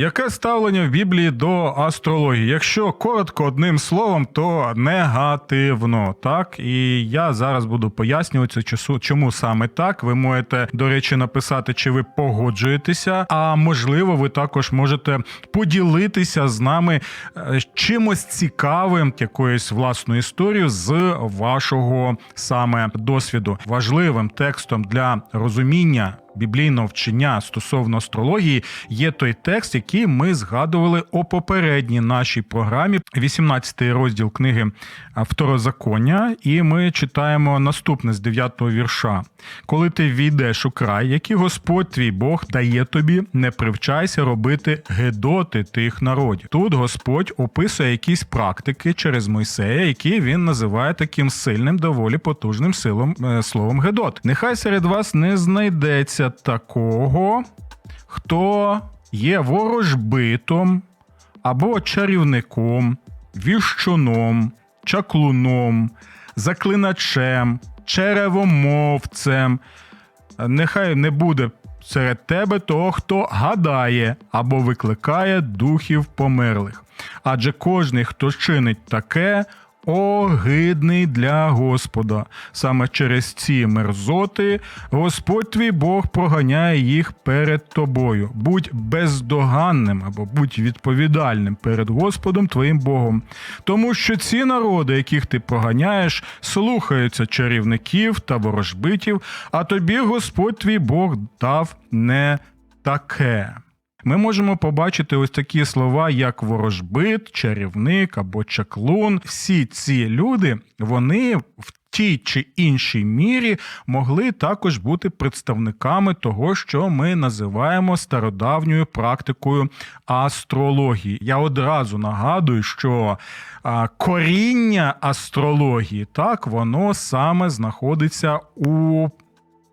Яке ставлення в Біблії до астрології? Якщо коротко одним словом, то негативно. Так і я зараз буду пояснювати, чому саме так. Ви можете, до речі, написати, чи ви погоджуєтеся, а можливо, ви також можете поділитися з нами е, чимось цікавим, якоюсь власною історією з вашого саме досвіду. Важливим текстом для розуміння біблійного вчення стосовно астрології є той текст, який ми згадували у попередній нашій програмі, 18 розділ книги Второзаконня, і ми читаємо наступне з 9 вірша. Коли ти війдеш у край, який Господь твій Бог дає тобі, не привчайся робити гедоти тих народів. Тут Господь описує якісь практики через Мойсея, які він називає таким сильним, доволі потужним силом е, словом гедот. Нехай серед вас не знайдеться такого, хто є ворожбитом або чарівником, віщуном, чаклуном, заклиначем, черевомовцем. Нехай не буде серед тебе того, хто гадає або викликає духів померлих. Адже кожний, хто чинить таке, огидний для Господа. Саме через ці мерзоти Господь твій Бог проганяє їх перед тобою. Будь бездоганним або будь відповідальним перед Господом твоїм Богом. Тому що ці народи, яких ти проганяєш, слухаються чарівників та ворожбитів, а тобі Господь твій Бог дав не таке. Ми можемо побачити ось такі слова, як ворожбит, чарівник або чаклун. Всі ці люди, вони в тій чи іншій мірі могли також бути представниками того, що ми називаємо стародавньою практикою астрології. Я одразу нагадую, що коріння астрології так воно саме знаходиться у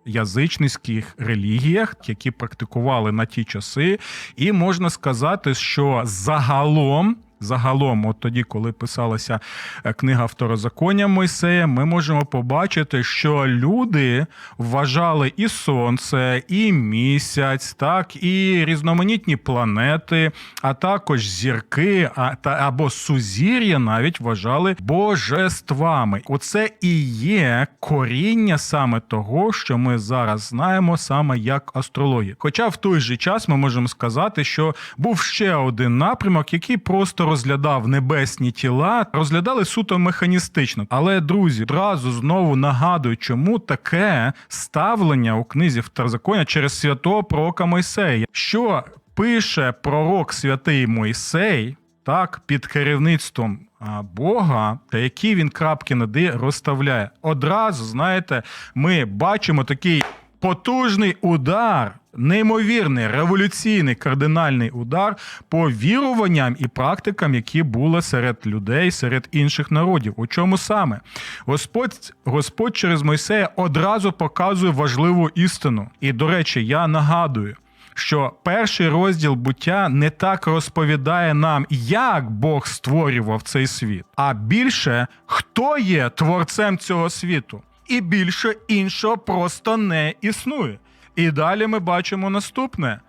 язичницьких релігіях, які практикували на ті часи, і можна сказати, що загалом. Загалом, от тоді, коли писалася е, книга Второзаконня Мойсея, ми можемо побачити, що люди вважали і сонце, і місяць, так, і різноманітні планети, а також зірки, а та або сузір'я навіть вважали божествами. Оце і є коріння саме того, що ми зараз знаємо саме як астрологія. Хоча в той же час ми можемо сказати, що був ще один напрямок, який просто розглядав небесні тіла, розглядали суто механістично. Але друзі, одразу знову нагадую, чому таке ставлення у книзі Второзаконня через святого пророка Мойсея, що пише пророк святий Мойсей. Так, під керівництвом Бога, та які він крапки над «і» розставляє. Одразу, знаєте, ми бачимо такий потужний удар, неймовірний, революційний кардинальний удар по віруванням і практикам, які були серед людей, серед інших народів. У чому саме? Господь, Господь через Мойсея одразу показує важливу істину. І, до речі, я нагадую що перший розділ буття не так розповідає нам, як Бог створював цей світ, а більше хто є творцем цього світу. І більше іншого просто не існує. І далі ми бачимо наступне.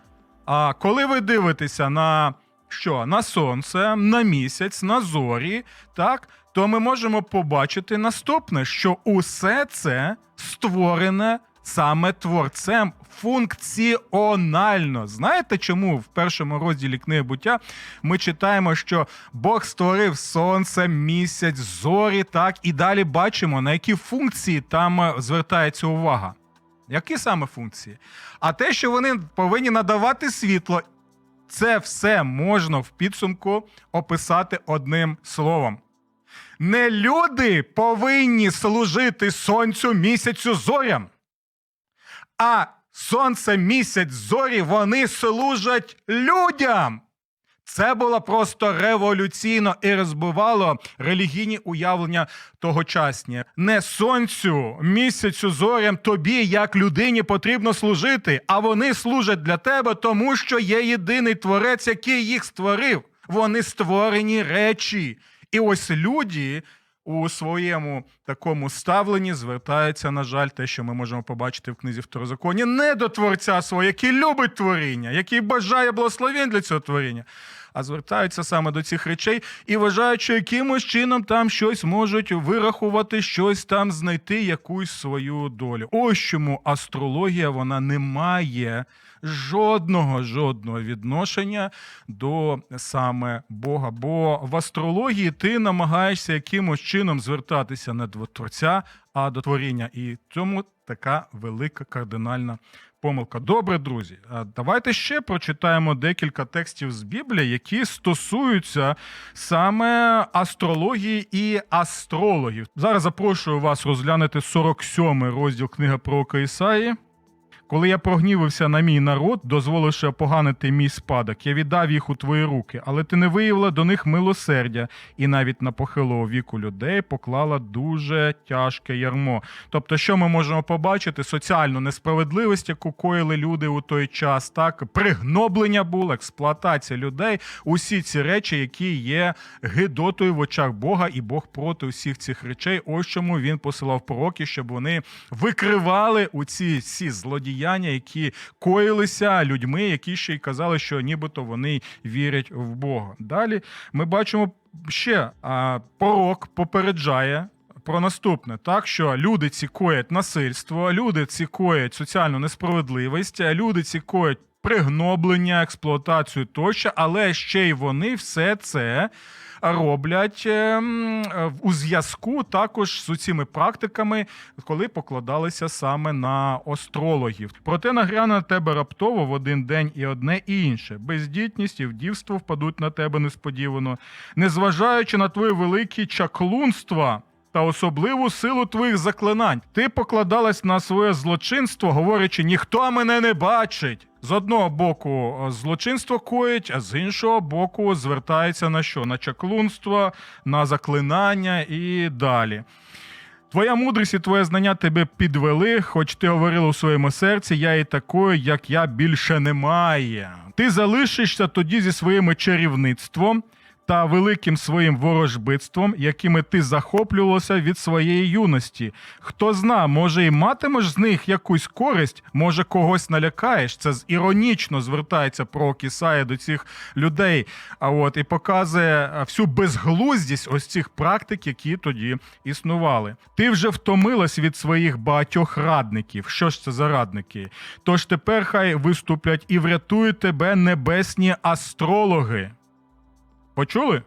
А коли ви дивитеся на що? На сонце, на місяць, на зорі, так, то ми можемо побачити наступне, що усе це створене саме творцем функціонально. Знаєте, чому в першому розділі книги буття ми читаємо, що Бог створив сонце, місяць, зорі, так, і далі бачимо, на які функції там е, звертається увага. Які саме функції? А те, що вони повинні надавати світло, це все можна в підсумку описати одним словом. Не люди повинні служити сонцю, місяцю, зорям, а сонце, місяць, зорі вони служать людям. Це було просто революційно і розбивало релігійні уявлення тогочасні. Не сонцю, місяцю, зорям тобі, як людині, потрібно служити, а вони служать для тебе, тому що є єдиний творець, який їх створив. Вони створені речі. І ось люди у своєму такому ставленні звертається, на жаль, те, що ми можемо побачити в книзі Второзаконі, не до творця свого, який любить творіння, який бажає благословень для цього творіння, а звертаються саме до цих речей і вважають, що якимось чином там щось можуть вирахувати, щось там знайти, якусь свою долю. Ось чому астрологія вона не має жодного жодного відношення до саме Бога. Бо в астрології ти намагаєшся якимось чином звертатися не до творця, а до творіння. І цьому така велика кардинальна помилка. Добре, друзі, давайте ще прочитаємо декілька текстів з Біблії, які стосуються саме астрології і астрологів. Зараз запрошую вас розглянути 47 розділ книги про Ісаї. Коли я прогнівився на мій народ, дозволивши опоганити мій спадок, я віддав їх у твої руки, але ти не виявила до них милосердя, і навіть на похилого віку людей поклала дуже тяжке ярмо. Тобто, що ми можемо побачити? Соціальну несправедливість, яку коїли люди у той час, так пригноблення було, експлуатація людей, усі ці речі, які є гидотою в очах Бога, і Бог проти усіх цих речей. Ось чому він посилав пророки, щоб вони викривали у ці всі злодіяння, які коїлися людьми, які ще й казали, що нібито вони вірять в Бога. Далі ми бачимо ще а, порок попереджає. Про наступне, так що люди ці коять насильство, люди ці коять соціальну несправедливість, люди ці коять пригноблення, експлуатацію тощо, але ще й вони все це роблять ем, у зв'язку також з цими практиками, коли покладалися саме на астрологів. Проте нагряне на тебе раптово в один день і одне і інше. Бездітність і вдівство впадуть на тебе несподівано, незважаючи на твоє велике чаклунство. Та особливу силу твоїх заклинань. Ти покладалась на своє злочинство, говорячи, ніхто мене не бачить. З одного боку е, злочинство коїть, а з іншого боку звертається на що? На чаклунство, на заклинання і далі. Твоя мудрість і твоє знання тебе підвели, хоч ти говорила у своєму серці, я і такою, як я більше немає. Ти залишишся тоді зі своїм чарівництвом та великим своїм ворожбитством, якими ти захоплювалася від своєї юності. Хто зна, може, і матимеш з них якусь користь, може, когось налякаєш. Це іронічно звертається про Кісая до цих людей. А от і показує всю безглуздість ось цих практик, які тоді існували. Ти вже втомилась від своїх багатьох радників. Що ж це за радники? Тож тепер хай виступлять і врятують тебе небесні астрологи. Почули?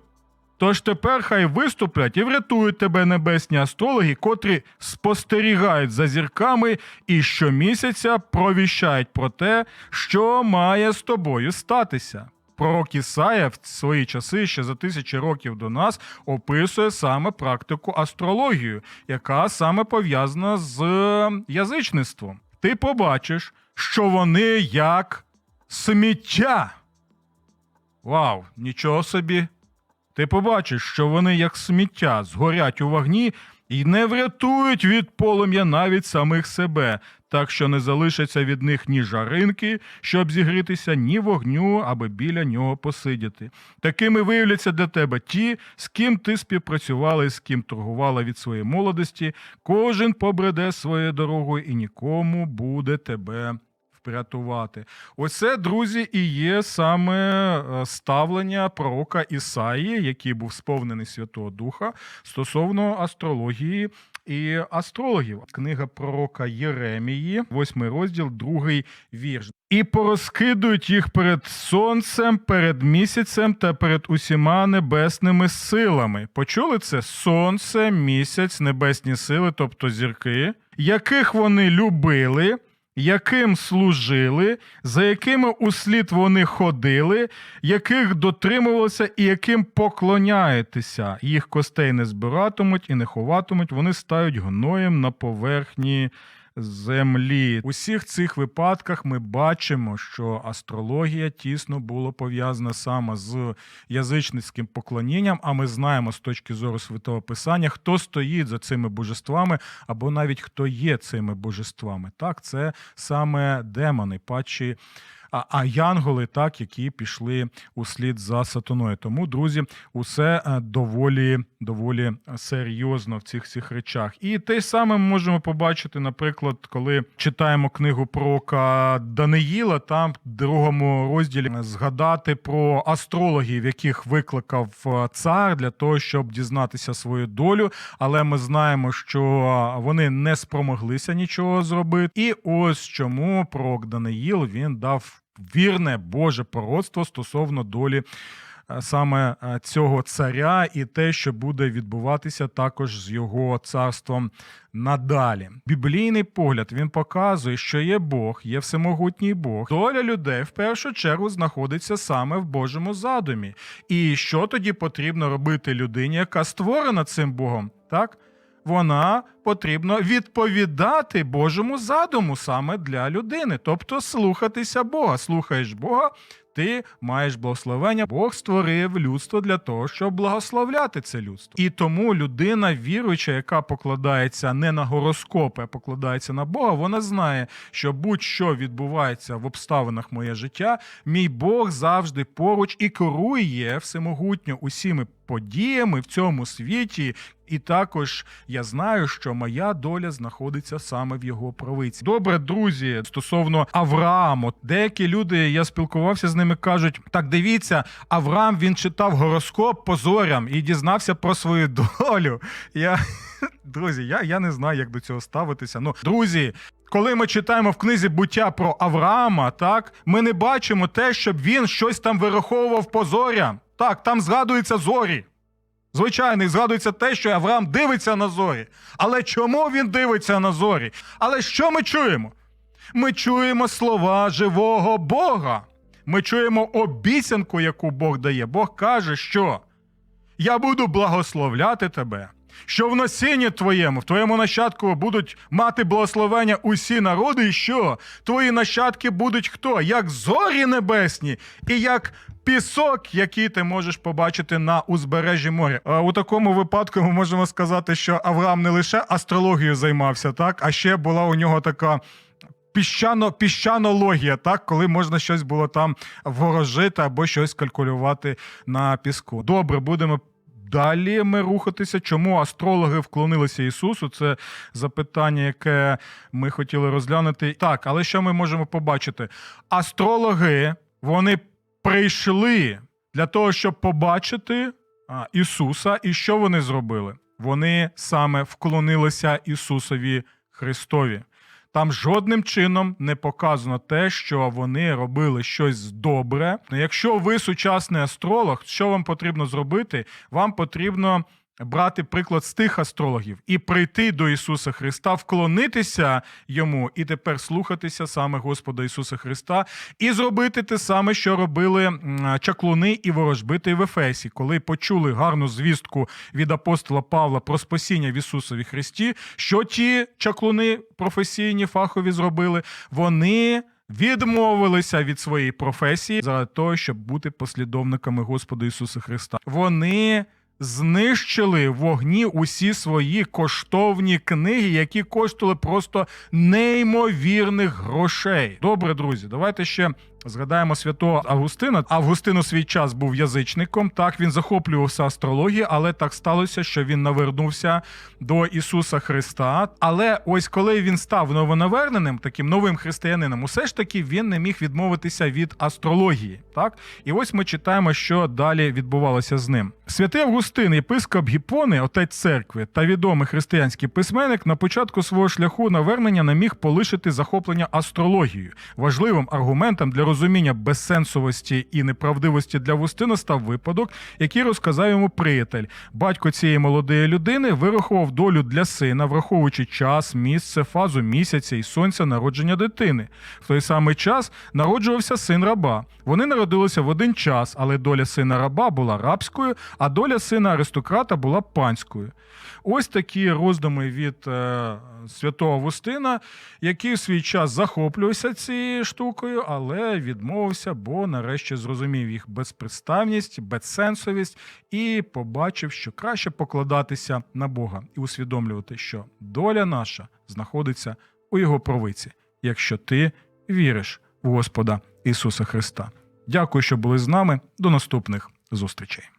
Тож тепер хай виступлять і врятують тебе небесні астрологи, котрі спостерігають за зірками і щомісяця провіщають про те, що має з тобою статися. Пророк Ісая в свої часи, ще за тисячі років до нас, описує саме практику астрологію, яка саме пов'язана з е, язичництвом. Ти побачиш, що вони як сміття. Вау, нічого собі. Ти побачиш, що вони, як сміття, згорять у вогні і не врятують від полум'я навіть самих себе, так що не залишиться від них ні жаринки, щоб зігрітися, ні вогню, аби біля нього посидіти. Такими виявляться для тебе ті, з ким ти співпрацювала і з ким торгувала від своєї молодості. Кожен побреде своєю дорогою і нікому буде тебе врятувати. Оце, друзі, і є саме е, ставлення пророка Ісаї, який був сповнений Святого Духа стосовно астрології. І астрологів, книга пророка Єремії, восьмий розділ, другий вірш. І порозкидують їх перед сонцем, перед місяцем та перед усіма небесними силами. Почули це? Сонце, місяць, небесні сили, тобто зірки, яких вони любили яким служили, за якими услід вони ходили, яких дотримувалися і яким поклоняєтеся. Їх костей не збиратимуть і не ховатимуть, вони стають гноєм на поверхні землі. У всіх цих випадках ми бачимо, що астрологія тісно була пов'язана саме з язичницьким поклонінням, а ми знаємо з точки зору святого писання, хто стоїть за цими божествами, або навіть хто є цими божествами. Так, це саме демони, падші а, а янголи, так, які пішли услід за сатаною. Тому, друзі, усе е, доволі, доволі серйозно в цих всіх речах. І те саме ми можемо побачити, наприклад, коли читаємо книгу про Ка Даниїла, там в другому розділі згадати про астрологів, яких викликав е, цар для того, щоб дізнатися свою долю. Але ми знаємо, що вони не спромоглися нічого зробити. І ось чому пророк Даниїл він дав вірне Боже пророцтво стосовно долі е, саме е, цього царя і те, що буде відбуватися також з його царством надалі. Біблійний погляд він показує, що є Бог, є всемогутній Бог. Доля людей в першу чергу знаходиться саме в Божому задумі. І що тоді потрібно робити людині, яка створена цим Богом? Так? Вона потрібно відповідати Божому задуму саме для людини, тобто слухатися Бога. Слухаєш Бога, ти маєш благословення. Бог створив людство для того, щоб благословляти це людство. І тому людина віруюча, яка покладається не на гороскопи, а покладається на Бога, вона знає, що будь-що відбувається в обставинах моє життя, мій Бог завжди поруч і керує всемогутньо усіми подіями в цьому світі. І також я знаю, що моя доля знаходиться саме в його правиці. Добре, друзі, стосовно Аврааму, деякі люди, я спілкувався з ними, кажуть: так дивіться, Авраам він читав гороскоп по зорям і дізнався про свою долю. Я друзі, я, я не знаю, як до цього ставитися. Ну, друзі. Коли ми читаємо в книзі буття про Авраама, так ми не бачимо те, щоб він щось там вираховував по зорям. Так, там згадуються зорі. Звичайно, і згадується те, що Авраам дивиться на зорі. Але чому він дивиться на зорі? Але що ми чуємо? Ми чуємо слова живого Бога. Ми чуємо обіцянку, яку Бог дає. Бог каже, що я буду благословляти тебе, що в насінні твоєму, в твоєму нащадку будуть мати благословення усі народи, і що твої нащадки будуть хто? Як зорі небесні, і як пісок, який ти можеш побачити на узбережжі моря. У такому випадку ми можемо сказати, що Авраам не лише астрологією займався, так, а ще була у нього така. Піщано, піщанологія, так, коли можна щось було там ворожити або щось калькулювати на піску. Добре, будемо далі ми рухатися. Чому астрологи вклонилися Ісусу? Це запитання, яке ми хотіли розглянути. Так, але що ми можемо побачити? Астрологи вони прийшли для того, щоб побачити Ісуса, і що вони зробили? Вони саме вклонилися Ісусові Христові. Там жодним чином не показано те, що вони робили щось добре. Якщо ви сучасний астролог, що вам потрібно зробити? Вам потрібно брати приклад з тих астрологів і прийти до Ісуса Христа, вклонитися йому і тепер слухатися саме Господа Ісуса Христа, і зробити те саме, що робили чаклуни і ворожбити в Ефесі, коли почули гарну звістку від апостола Павла про спасіння в Ісусові Христі. Що ті чаклуни професійні фахові зробили? Вони. Відмовилися від своєї професії заради того, щоб бути послідовниками Господа Ісуса Христа. Вони знищили вогні усі свої коштовні книги, які коштували просто неймовірних грошей. Добре, друзі, давайте ще згадаємо святого Августина. Августин у свій час був язичником. Так він захоплювався астрологією, але так сталося, що він навернувся до Ісуса Христа. Але ось коли він став новонаверненим, таким новим християнином, усе ж таки він не міг відмовитися від астрології. Так, і ось ми читаємо, що далі відбувалося з ним. Святий Августин, єпископ Гіпони, отець церкви та відомий християнський письменник, на початку свого шляху навернення не міг полишити захоплення астрологією. Важливим аргументом для розуміння безсенсовості і неправдивості для Августина став випадок, який розказав йому приятель. Батько цієї молодої людини вирахував долю для сина, враховуючи час, місце, фазу місяця і сонця народження дитини. В той самий час народжувався син раба. Вони народилися в один час, але доля сина раба була рабською, а доля сина аристократа була панською. Ось такі роздуми від е, святого Августина, який в свій час захоплювався цією штукою, але відмовився, бо нарешті зрозумів їх безпредставність, безсенсовість і побачив, що краще покладатися на Бога і усвідомлювати, що доля наша знаходиться у його провиці, якщо ти віриш в Господа Ісуса Христа. Дякую, що були з нами. До наступних зустрічей.